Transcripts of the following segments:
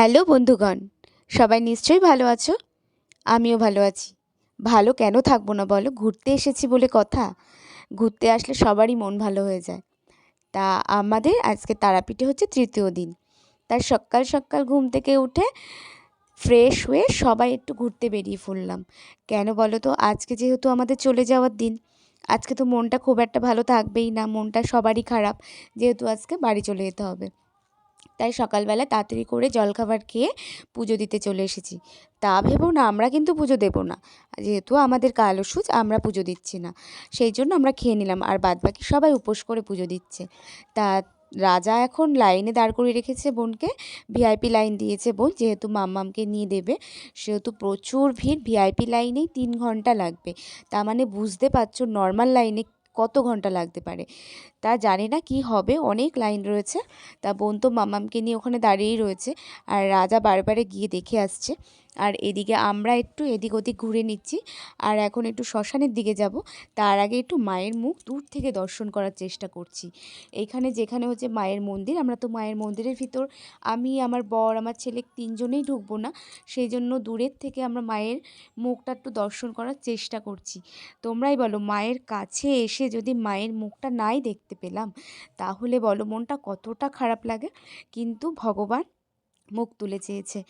Hello বন্ধুগণ, সবাই নিশ্চয়ই ভালো আছো? আমিও ভালো আছি। ভালো কেন থাকব না বলো? ঘুরতে এসেছি বলে কথা। ঘুরতে আসলে সবারই মন ভালো হয়ে যায়। তা আমাদের আজকে তারাপীঠে হচ্ছে তৃতীয় দিন। তার সকাল সকাল ঘুম থেকে উঠে ফ্রেশ হয়ে সবাই একটু ঘুরতে বেরিয়ে পড়লাম। কেন বলো তো? আজকে যেহেতু আমাদের চলে যাওয়ার দিন, আজকে তো মনটা খুব একটা ভালো থাকবেই না। মনটা সবারই খারাপ। যেহেতু আজকে বাড়ি চলে যেতে হবে। তাই সকালবেলা তাড়াতাড়ি করে জলখাবার খেয়ে পুজো দিতে চলে এসেছি। তা ভেবো না, আমরা কিন্তু পুজো দেবো না। যেহেতু আমাদের কাল ওষুধ, আমরা পুজো দিচ্ছি না। সেই জন্য আমরা খেয়ে নিলাম, আর বাদবাকি সবাই উপোস করে পুজো দিচ্ছে। তা রাজা এখন লাইনে দাঁড় করিয়ে রেখেছে বোনকে, ভিআইপি লাইন দিয়েছে বোন, যেহেতু মাম্মামকে নিয়ে দেবে। সেহেতু প্রচুর ভিড়, ভিআইপি লাইনেই তিন ঘণ্টা লাগবে। তার মানে বুঝতে পারছ, নর্মাল লাইনে কত ঘণ্টা লাগতে পারে। তা জানি না কি হবে, অনেক লাইন রয়েছে। তা বোন তো মামামকে নিয়ে ওখানে দাঁড়িয়েই রয়েছে। আর রাজা বারে গিয়ে দেখে আসছে। আর এদিকে আমরা একটু এদিক ওদিক ঘুরে নিচ্ছি। আর এখন একটু শ্মশানের দিকে যাব। তার আগে একটু মায়ের মুখ দূর থেকে দর্শন করার চেষ্টা করছি। এখানে যেখানে হচ্ছে মায়ের মন্দির, আমরা তো মায়ের মন্দিরের ভিতর, আমি, আমার বর, আমার ছেলে তিনজনেই ঢুকবো না। সেই জন্য দূরের থেকে আমরা মায়ের মুখটা একটু দর্শন করার চেষ্টা করছি। তোমরাই বলো, মায়ের কাছে এসে যদি মায়ের মুখটা নাই দেখতে পেলাম, তাহলে বলো মনটা কতটা খারাপ লাগে। কিন্তু ভগবান মুখ তুলে চেয়েছে।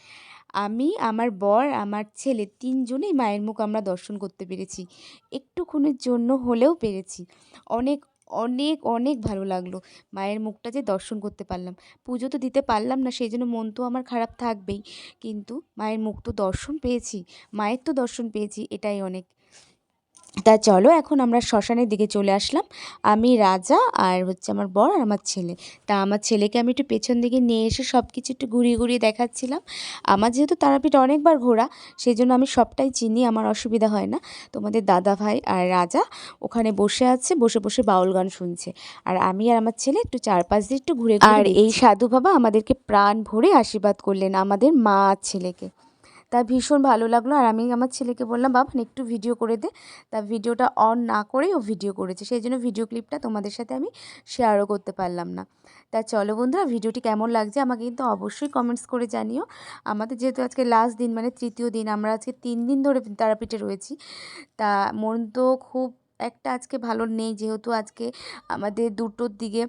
আমি, আমার বর, আমার ছেলে তিনজনেই মায়ের মুখ আমরা দর্শন করতে পেরেছি। একটুক্ষণের জন্য হলেও পেরেছি। অনেক অনেক অনেক ভালো লাগল মায়ের মুখটা যে দর্শন করতে পারলাম। পুজো তো দিতে পারলাম না, সেই জন্য মন তো আমার খারাপ থাকবেই। কিন্তু মায়ের মুখ তো দর্শন পেয়েছি, মায়ের তো দর্শন পেয়েছি, এটাই অনেক। তা চলো এখন আমরা শ্মশানের দিকে চলে আসলাম। আমি রাজা আর হচ্ছে আমার বর আর আমার ছেলে। তা আমার ছেলেকে আমি একটু পেছন দিকে নিয়ে এসে সব কিছু একটু ঘুরিয়ে ঘুরিয়ে দেখাচ্ছিলাম। আমার যেহেতু তারাপীঠ অনেকবার ঘোরা সেই জন্য আমি সবটাই চিনি আমার অসুবিধা হয় না। তোমাদের দাদা ভাই আর রাজা ওখানে বসে আছে বসে বসে বাউল গান শুনছে। আর আমি আর আমার ছেলে একটু চারপাশ দিয়ে একটু ঘুরে আর এই সাধু বাবা আমাদেরকে প্রাণ ভরে আশীর্বাদ করলেন আমাদের মা আর ছেলেকে। তা ভীষণ ভালো লাগল। আর আমি আমার ছেলেকে বললাম বাবা একটু ভিডিও করে দে। তা ভিডিওটা অন না করেই ও ভিডিও করেছে। সেই জন্য ভিডিও ক্লিপটা তোমাদের সাথে আমি শেয়ারও করতে পারলাম না। তা চলো বন্ধুরা ভিডিওটি কেমন লাগছে আমাকে কিন্তু অবশ্যই কমেন্টস করে জানিও। আমাদের যেহেতু আজকে লাস্ট দিন মানে তৃতীয় দিন, আমরা আজকে তিন দিন ধরে তারাপীঠে রয়েছি। তা মন তো খুব একটা আজকে ভালো নেই, যেহেতু আজকে আমাদের দুটোর দিকে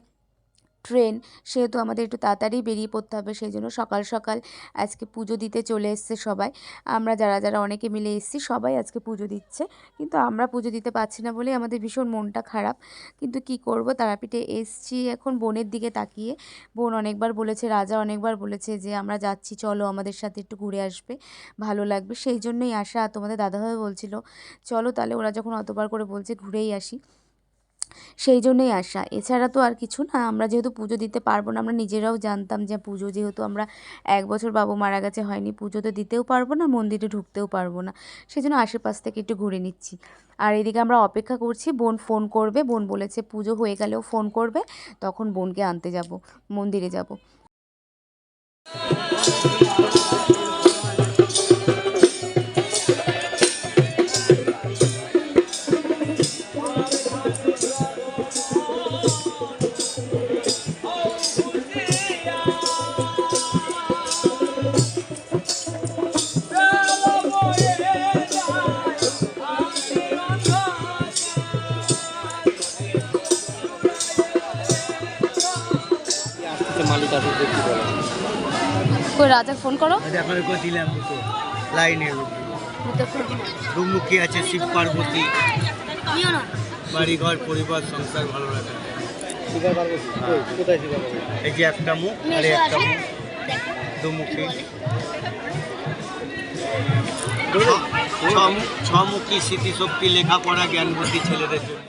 ট্রেন, সেহেতু আমাদের একটু তাড়াতাড়ি বেরিয়ে পড়তে হবে, সেই জন্য সকাল সকাল আজকে পুজো দিতে চলে এসছে সবাই। আমরা যারা যারা অনেকে মিলে এসছি, সবাই আজকে পুজো দিচ্ছে। কিন্তু আমরা পুজো দিতে পারছি না বলে আমাদের ভীষণ মনটা খারাপ। কিন্তু কি করব, তারাপীঠে এসছি এখন বোনের দিকে তাকিয়ে। বোন অনেকবার বলেছে, রাজা অনেকবার বলেছে যে, আমরা যাচ্ছি, চলো আমাদের সাথে একটু ঘুরে আসবে, ভালো লাগবে। সেই জন্যই আসা তোমাদের দাদাভাই বলছিল, চলো তাহলে। ওরা যখন অতবার করে বলছে, ঘুরেই আসি। সেই জন্যই আসা। এছাড়া তো আর কিছু না, আমরা যেহেতু পুজো দিতে পারব না, আমরা নিজেরাও জানতাম যে পুজো যেহেতু আমরা এক বছর বাবু মারা গেছে, হয়নি, পুজো তো দিতেও পারব না, মন্দিরে ঢুকতেও পারব না। সেই জন্য আশেপাশ থেকে একটু ঘুরে নিচ্ছি। আর এদিকে আমরা অপেক্ষা করছি, বোন ফোন করবে, বোন বলেছে পুজো হয়ে গেলেও ফোন করবে, তখন বোনকে আনতে যাব, মন্দিরে যাব। আসতেছে কি বলে কই রাজা ফোন করো। আপনাদের করে দিলাম দুটো লাইনের দুমুখী আছে শিব পার্বতী। বাড়িঘর পরিবার সংসার ভালো রাখা শিবা পার্বতী? কোথায় শিবা এই যে একটা মুখ আর একটা মুখ। দুমুখী ছমুখী স্মৃতিশক্তি লেখাপড়া জ্ঞান বুদ্ধি ছেলেদের জন্য।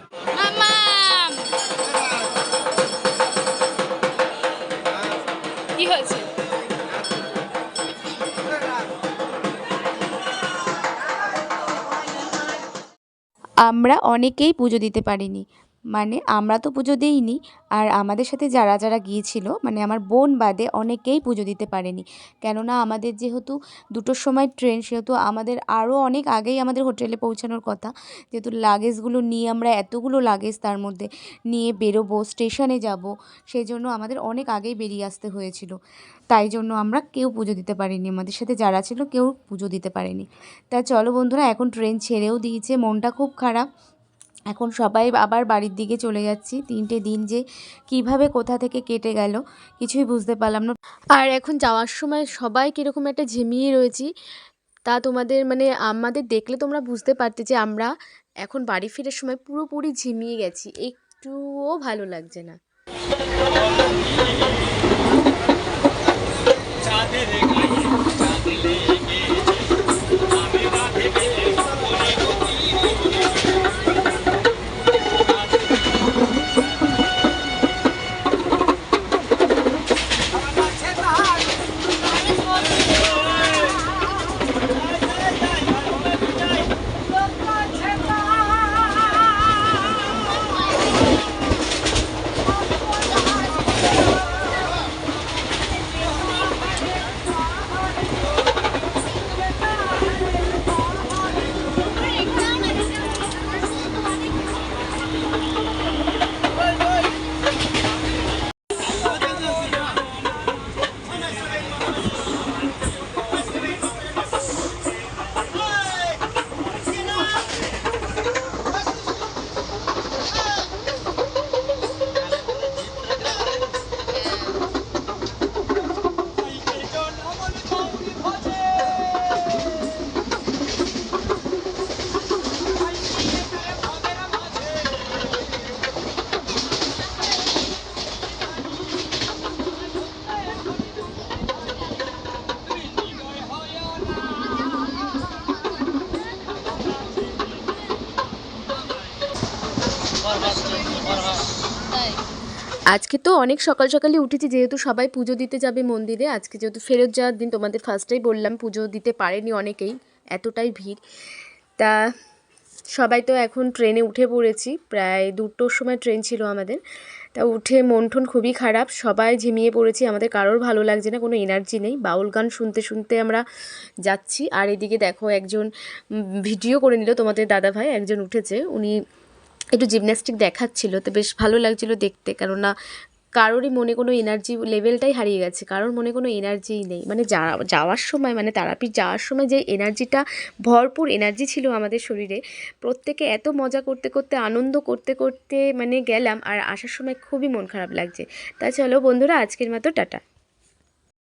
আমরা অনেকেই পুজো দিতে পারিনি। মানে আমরা তো পুজো দিইনি। আর আমাদের সাথে যারা যারা গিয়েছিল মানে আমার বোন বাদে অনেকেই পুজো দিতে পারেনি। কেননা আমাদের যেহেতু দুটোর সময় ট্রেন, সেহেতু আমাদের আরও অনেক আগেই আমাদের হোটেলে পৌঁছানোর কথা। যেহেতু লাগেজগুলো নিয়ে আমরা এতগুলো লাগেজ তার মধ্যে নিয়ে বেরোবো, স্টেশনে যাব সেই জন্য আমাদের অনেক আগেই বেরিয়ে আসতে হয়েছিল। তাই জন্য আমরা কেউ পুজো দিতে পারিনি। আমাদের সাথে যারা ছিল কেউ পুজো দিতে পারেনি। তা চলো বন্ধুরা, এখন ট্রেন ছেড়েও দিয়েছে, মনটা খুব খারাপ। এখন সবাই আবার বাড়ির দিকে চলে যাচ্ছি। তিনটে দিন যে কীভাবে কোথা থেকে কেটে গেল কিছুই বুঝতে পারলাম না। আর এখন যাওয়ার সময় সবাই কীরকম একটা ঝিমিয়ে রয়েছি, তা তোমাদের মানে আমাদের দেখলে তোমরা বুঝতে পারতে যে আমরা এখন বাড়ি ফেরার সময় পুরোপুরি ঝিমিয়ে গেছি, একটুও ভালো লাগছে না। আজকে তো অনেক সকাল সকালে উঠেছি, যেহেতু সবাই পুজো দিতে যাবে মন্দিরে। আজকে যেহেতু ফেরত যাওয়ার দিন, তোমাদের ফার্স্টেই বললাম পুজো দিতে পারেনি অনেকেই, এতটাই ভিড়। তা সবাই তো এখন ট্রেনে উঠে পড়েছি, প্রায় দুটোর সময় ট্রেন ছিল আমাদের। তা উঠে মন খুবই খারাপ, সবাই ঝিমিয়ে পড়েছি, আমাদের কারোর ভালো লাগছে না, কোনো এনার্জি নেই। বাউল গান শুনতে শুনতে আমরা যাচ্ছি, আর এদিকে দেখো একজন ভিডিও করে নিল তোমাদের দাদা ভাই একজন উঠেছে। উনি একটু জিমন্যাস্টিক দেখাচ্ছিল, তো বেশ ভালো লাগছিল দেখতে। কেননা কারোরই মনে কোনো এনার্জি লেভেলটাই হারিয়ে গেছে, কারোর মনে কোনো এনার্জিই নেই। মানে যাওয়ার সময় মানে তারাপীঠ যাওয়ার সময় যে এনার্জিটা ভরপুর এনার্জি ছিল আমাদের শরীরে, প্রত্যেকে এত মজা করতে করতে, আনন্দ করতে করতে মানে গেলাম, আর আসার সময় খুবই মন খারাপ লাগছে। তা চলো বন্ধুরা, আজকের মতো টাটা।